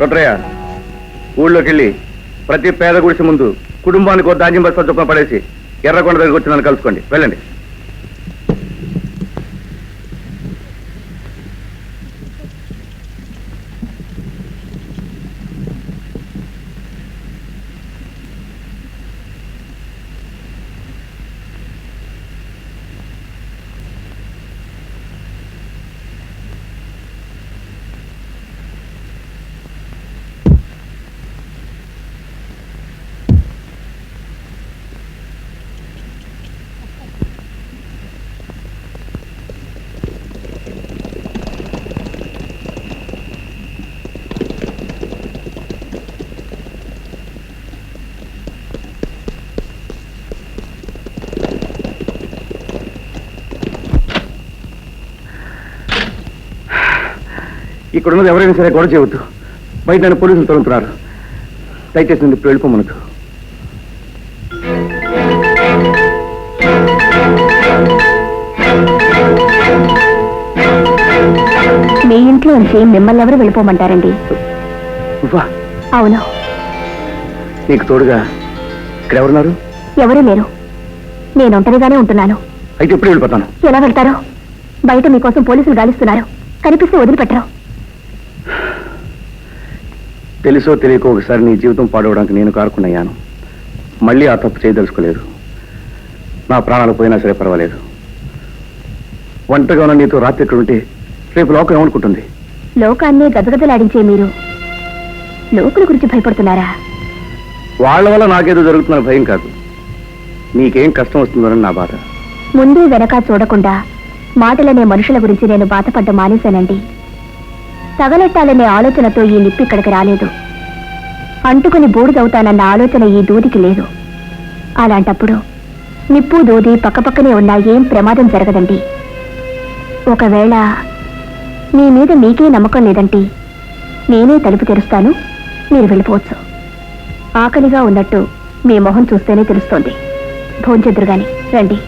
రుద్రయ్య ఊళ్ళోకి వెళ్ళి ప్రతి పేద గుడిసి ముందు కుటుంబానికి ఓ ధాన్యం బస్సు చొప్పున పడేసి ఎర్రకొండ దగ్గరికి వచ్చి నన్ను కలుసుకోండి. వెళ్ళండి. ఇక్కడ ఉన్నది ఎవరైనా సరే గొడవ చేయవద్దు. బయట నన్ను పోలీసులు తరుగుతున్నారు దయచేసి నుండి ఇప్పుడు వెళ్ళిపోమనదు మీ ఇంట్లో నుంచి మిమ్మల్ని ఎవరు వెళ్ళిపోమంటారండి? నువ్వా అవును. నీకు తోడుగా ఇక్కడ ఎవరున్నారు? ఎవరూ లేరు. నేను ఒంటరిగానే ఉంటున్నాను. అయితే ఎప్పుడు వెళ్ళిపోతాను. ఎలా వెళ్తారో? బయట మీకోసం పోలీసులు గాలిస్తున్నారు. కనిపిస్తే వదిలిపెట్టరు. తెలుసో తెలియకో ఒకసారి నీ జీవితం పాడవడానికి నేను కారుకున్నయ్యాను. మళ్ళీ ఆ తప్పు చేయదలుచుకోలేదు. నా ప్రాణాలు పోయినా సరే పర్వాలేదు. ఒంటరిగా ఉన్న నీతో రాత్రి ఇక్కడ ఉంటే రేపు లోకం ఏమనుకుంటుంది? లోకాన్ని గజగజలాడించే మీరు లోకుల గురించి భయపడుతున్నారా? వాళ్ళ వల్ల నాకేదో జరుగుతున్న భయం కాదు. నీకేం కష్టం వస్తుందని నా బాధ. ముందు వెనక చూడకుండా మాటలనే మనుషుల గురించి నేను బాధపడ్డ మానేశానండి. తగలెట్టాలనే ఆలోచనతో ఈ నిప్పు ఇక్కడికి రాలేదు. అంటుకుని బూడిదవుతానన్న ఆలోచన ఈ దూదికి లేదు. అలాంటప్పుడు నిప్పు దూది పక్కపక్కనే ఉన్నా ఏం ప్రమాదం జరగదండి. ఒకవేళ మీ మీద మీకే నమ్మకం లేదంటే నేనే తలుపు తెరుస్తాను మీరు వెళ్ళిపోవచ్చు. ఆకలిగా ఉన్నట్టు మీ మొహం చూస్తేనే తెలుస్తోంది. భోంచెద్దురు గాని రండి.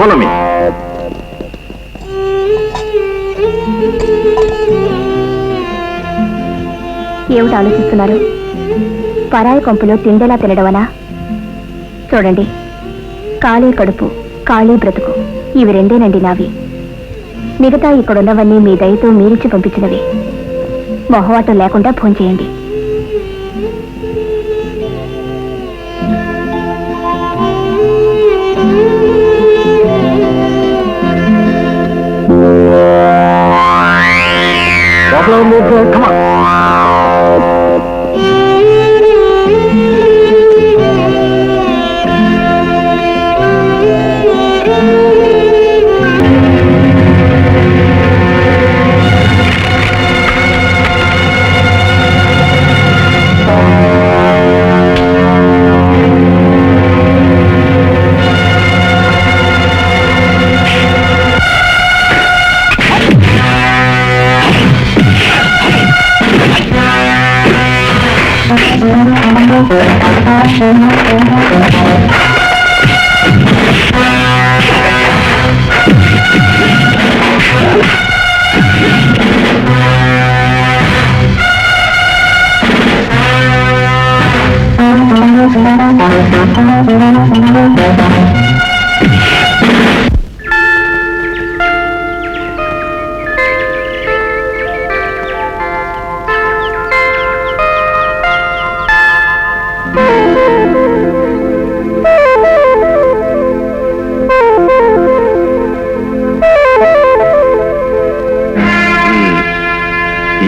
follow me. ఏమిటి ఆలోచిస్తున్నారు? పరాయి కొంపులో తిండేలా తినడమనా? చూడండి ఖాళీ కడుపు ఖాళీ బ్రతుకు ఇవి రెండేనండి నావి. మిగతా ఇక్కడున్నవన్నీ మీ దయతో మీరిచ్చి పంపించినవి. మొహవాటం లేకుండా భోంచేయండి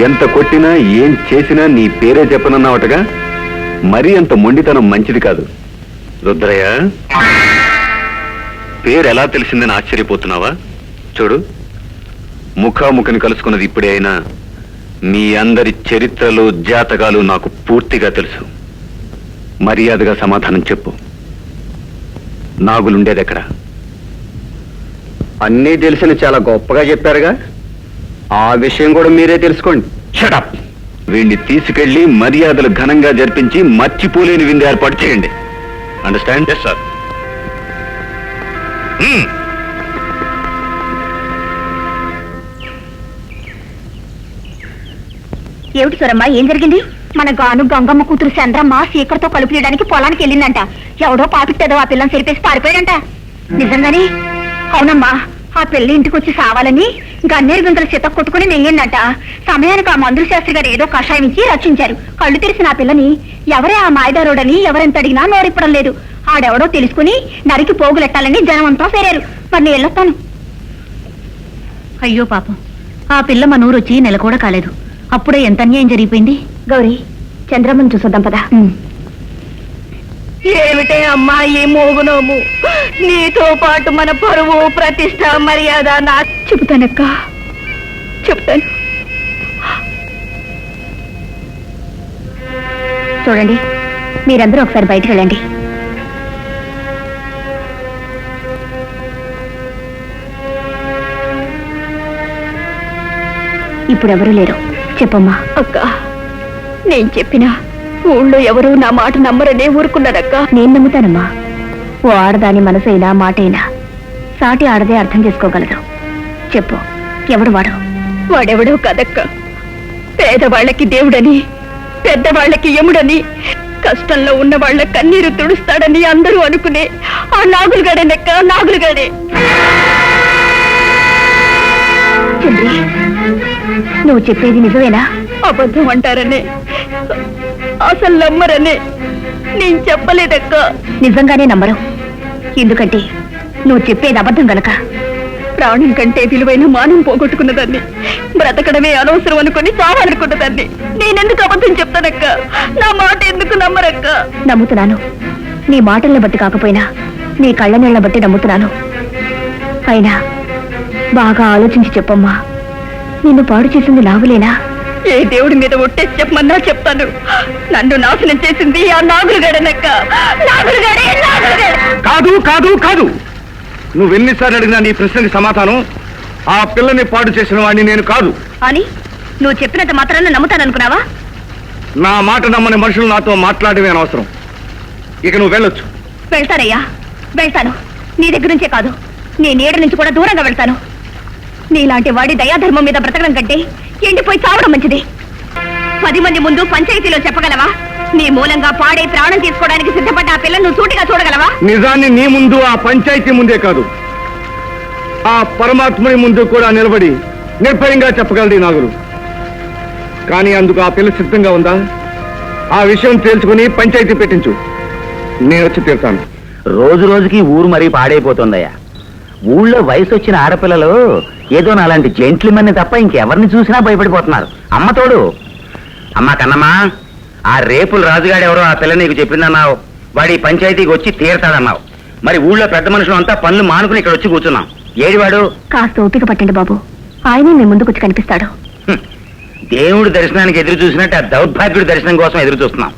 ఎంత కొట్టినా ఏం చేసినా నీ పేరే చెప్పనన్నావటగా? మరీ అంత మొండితనం మంచిది కాదు. రుద్రయ్య? పేరు ఎలా తెలిసిందని ఆశ్చర్యపోతున్నావా? చూడు ముఖాముఖిని కలుసుకున్నది ఇప్పుడే అయినా మీ అందరి చరిత్రలు జాతకాలు నాకు పూర్తిగా తెలుసు. మర్యాదగా సమాధానం చెప్పు. నాగులుండేదెక్కడ? అన్నీ తెలిసిన చాలా గొప్పగా చెప్పారుగా. ఆ విషయం కూడా మీరే తెలుసుకోండి. షటప్ వీడిని తీసుకెళ్ళి మర్యాదలు ఘనంగా జరిపించి మర్చిపోలేని విందు ఏర్పాటు చేయండి. అండర్స్టాండ్ ఎస్ సార్ ఏమిటి సరమ్మా? ఏం జరిగింది? మన గాను గంగమ్మ కూతురు చంద్రమ్మ సీకర్తో కలుపు చేయడానికి పొలానికి వెళ్ళిందంట. ఎవడో పాపిట్టేదో ఆ పిల్లని సరిపేసి పారిపోయాడంట. నిజంగానే? అవునమ్మా. ఆ పిల్ల ఇంటికి వచ్చి సావాలని గన్నేరు గుంతలు చేత కొట్టుకుని నెయ్యిందంట. సమయానికి ఆ మందుల శాస్త్రి గారు ఏదో కషాయం ఇచ్చి రక్షించారు. కళ్ళు తెరిసిన ఆ పిల్లని ఎవరే ఆ మాయదారుడని ఎవరెంత అడిగినా నోరిప్పడం లేదు. ఆడెవడో తెలుసుకుని నరికి పోగులెట్టాలని జనం అంతా సేరారు మరి నేను వెళ్ళొస్తాను. అయ్యో పాపం. ఆ పిల్ల మన ఊరు వచ్చి నెల కూడా కాలేదు. అప్పుడే ఎంత అన్యాయం జరిగిపోయింది? గౌరీ చంద్రమ్మని చూసొద్దాం పదా. ఏమిటే అమ్మా ఈ మోగునోము? నీతో పాటు మన పరువు ప్రతిష్ట మర్యాద నా చెబుతానక్క. చెప్తాను చూడండి మీరందరూ ఒకసారి బయటికి వెళ్ళండి. ఇప్పుడు ఎవరు లేరు. చెప్పమ్మా. అక్క నేను చెప్పినా ఊళ్ళో ఎవరు నా మాట నమ్మరనే ఊరుకున్నారక్క. నేను నమ్ముతానమ్మా. ఓ ఆడదాని మనసైనా మాటైనా సాటి ఆడదే అర్థం చేసుకోగలదు. చెప్పు ఎవడు వాడు? వాడెవడో కదక్క. పేదవాళ్ళకి దేవుడని పెద్దవాళ్ళకి యముడని కష్టంలో ఉన్న వాళ్ళ కన్నీరు తుడుస్తాడని అందరూ అనుకునే ఆ నాగులుగాడేనక్క నాగులుగాడే. చంద్రి నువ్వు చెప్పేది నిజమేనా? అబద్ధం అంటారనే. అసలు నమ్మరనే నేను చెప్పలేదక్క. నిజంగానే నమ్మరు. ఎందుకంటే నువ్వు చెప్పేది అబద్ధం గనక. ప్రాణం కంటే విలువైన మానం పోగొట్టుకున్నదాన్ని బ్రతకడమే అనవసరం అనుకుని చావాలనుకున్నదాన్ని నేనెందుకు అబద్ధం చెప్తానక్క? నా మాట ఎందుకు నమ్మరక్క? నమ్ముతున్నాను. నీ మాటల్ని బట్టి కాకపోయినా నీ కళ్ళ నీళ్ళ బట్టి నమ్ముతున్నాను. అయినా బాగా ఆలోచించి చెప్పమ్మా. నిన్ను పాడు చేసింది లాభలేనా ఏ దేవుడి మీద ఒట్టేసి చెప్పమన్నా చెప్తాను. నన్ను నాశనం చేసింది ఆ నాగులుగాడనక్క నాగులుగాడే నాగులుగాడే. కాదు కాదు కాదు. నువ్వు ఎన్నిసార్లు అడిగినా నీ ప్రశ్నకి సమాధానం? ఆ పిల్లని పాడు చేసిన వాడిని నేను కాదు. అని నువ్వు చెప్పినంత మాత్రాన్ని నమ్ముతాననుకున్నావా? నా మాట నమ్మని మనుషులు నాతో మాట్లాడమే అనవసరం. ఇక నువ్వు వెళ్ళొచ్చు. వెళ్తానయ్యా. వెళ్తాను. నీ దగ్గర నుంచే కాదు. నీ నీడ నుంచి కూడా దూరంగా వెళ్తాను. నీలాంటి వాడి దయాధర్మం మీద బ్రతకడం కంటే ఎండిపోయి చావడం మంచిది. పది మంది ముందు పంచాయతీలో చెప్పగలవా? నీ మూలంగా పాడే ప్రాణం తీసుకోవడానికి సిద్ధపడ్డ ఆ పిల్లను నువ్వు సూటిగా చూడగలవా? నిజాన్ని నీ ముందు ఆ పంచాయతీ ముందే కాదు. ఆ పరమాత్ముని ముందు కూడా నిలబడి నిర్భయంగా చెప్పగలది నాగులు కానీ అందుకు ఆ పిల్ల సిద్ధంగా ఉందా? ఆ విషయం తేల్చుకుని పంచాయతీ పెట్టించు. నేను వచ్చి తీరుతాను. రోజు రోజుకి ఊరు మరీ పాడైపోతుందయ్యా. ఊళ్ళో వయసు వచ్చిన ఆడపిల్లలు ఏదో నాలాంటి జెంట్లమెన్ తప్ప ఇంకెవరిని చూసినా భయపడిపోతున్నారు. అమ్మ తోడు. అమ్మ కన్నమ్మా ఆ రేపులు రాజుగాడు ఎవరో ఆ పిల్ల నీకు చెప్పిందన్నావు. వాడి పంచాయతీకి వచ్చి తీరతాడన్నావు. మరి ఊళ్ళో పెద్ద మనుషులు అంతా పనులు మానుకుని ఇక్కడ వచ్చి కూర్చున్నాం. ఏడివాడు కాస్త ఓపిక పట్టండి బాబు. ఆయనే మీ ముందుకొచ్చి కనిపిస్తాడు. దేవుడి దర్శనానికి ఎదురు చూసినట్టు ఆ దౌర్భాగ్యుడి దర్శనం కోసం ఎదురు చూస్తున్నాం.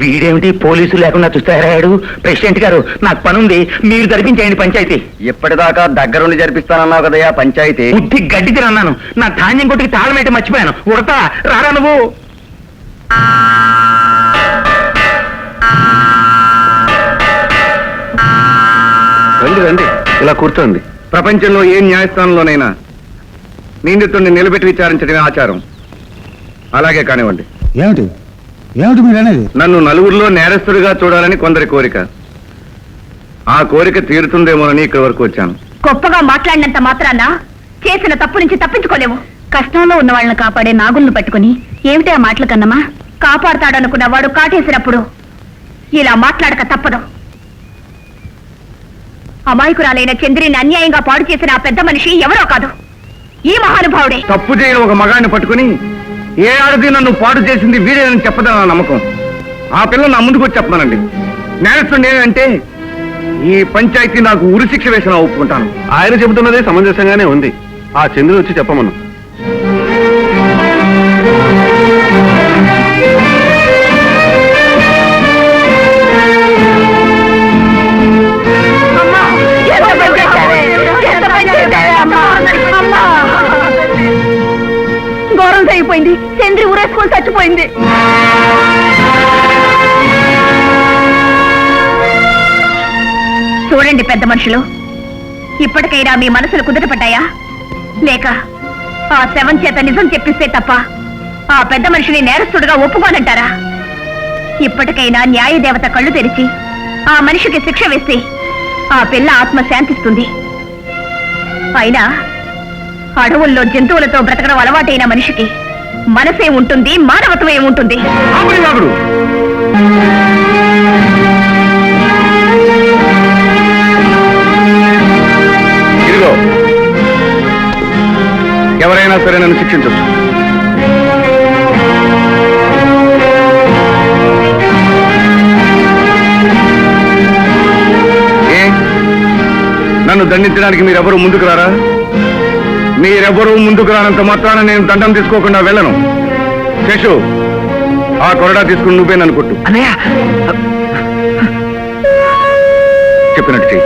వీడేమిటి పోలీసులు లేకుండా చూస్తారాడు ప్రెసిడెంట్ గారు నాకు పనుంది. మీరు జరిపించేయండి పంచాయతీ. ఇప్పటిదాకా దగ్గరుండి జరిపిస్తానన్నావు కదయ్యా పంచాయతీ. బుద్ధి గడ్డి తినన్నాను నా ధాన్యం కొట్టుకి తాళం అయితే మర్చిపోయాను. ఉడతా రారా నువ్వు. రండి రండి. ఇలా కూర్చోండి. ప్రపంచంలో ఏ న్యాయస్థానంలోనైనా నిందితుడిని నిలబెట్టి విచారించడమే ఆచారం. అలాగే కానివ్వండి. ఏమిటి? ఏమిటి మీరు అనేది నన్ను నలుగురిలో నేరస్తుడిగా చూడాలని కొందరి కోరిక. ఆ కోరిక తీరుతుందేమోనని ఇక్కడి వరకు వచ్చాను. గొప్పగా మాట్లాడినంత మాత్రాన చేసిన తప్పు నుంచి తప్పించుకోలేవు. కష్టంలో ఉన్న వాళ్ళని కాపాడే నాగులను పట్టుకుని ఏమిటి ఆ మాటలు కన్నమా కాపాడతాడనుకున్న వాడు కాటేసినప్పుడు ఇలా మాట్లాడక తప్పదు. అమాయకురాలైన చంద్రిని అన్యాయంగా పాడు చేసిన ఆ పెద్ద మనిషి ఎవరో కాదు. ఈ మహానుభావుడే. తప్పు చేయని ఒక మగాడిని పట్టుకుని ఏ ఆడది నన్ను పాడు చేసింది వీడేనని చెప్పదని నా నమ్మకం. ఆ పిల్ల నా ముందుకు వచ్చి చెప్పమనండి నేరస్తుడు అంటే ఈ పంచాయతీ నాకు ఉరిశిక్ష వేసిన ఒప్పుకుంటాను. ఆయన చెబుతున్నదే సమంజసంగానే ఉంది. ఆ చంద్రుడు వచ్చి చెప్పమను. చచ్చిపోయింది. చంద్రి ఊరేసుకొని చచ్చిపోయింది. చూడండి పెద్ద మనుషులు. ఇప్పటికైనా మీ మనసులు కుదుటపడ్డాయా లేక ఆ శవం చేత నిజం చెప్పిస్తే తప్ప ఆ పెద్ద మనిషిని నేరస్తుడుగా ఒప్పుకోనంటారా? ఇప్పటికైనా న్యాయదేవత కళ్ళు తెరిచి ఆ మనిషికి శిక్ష వేస్తే ఆ పిల్ల ఆత్మ శాంతిస్తుంది. అయినా అడవుల్లో జంతువులతో బ్రతకడం అలవాటైన మనిషికి మనసే ఉంటుంది మానవత్వం ఏముంటుంది ఇదిగో ఎవరైనా సరే నన్ను శిక్షించచ్చు. ఏ? నన్ను దండించడానికి మీరెవరూ ముందుకు రారా? మీరెవరూ ముందుకు రానంత మాత్రాన నేను దండం తీసుకోకుండా వెళ్ళను. శేషు ఆ కొరడా తీసుకుని నువ్వే నన్ను కొట్టు. అన్నయ్య చెప్పినట్టు చెయ్యి.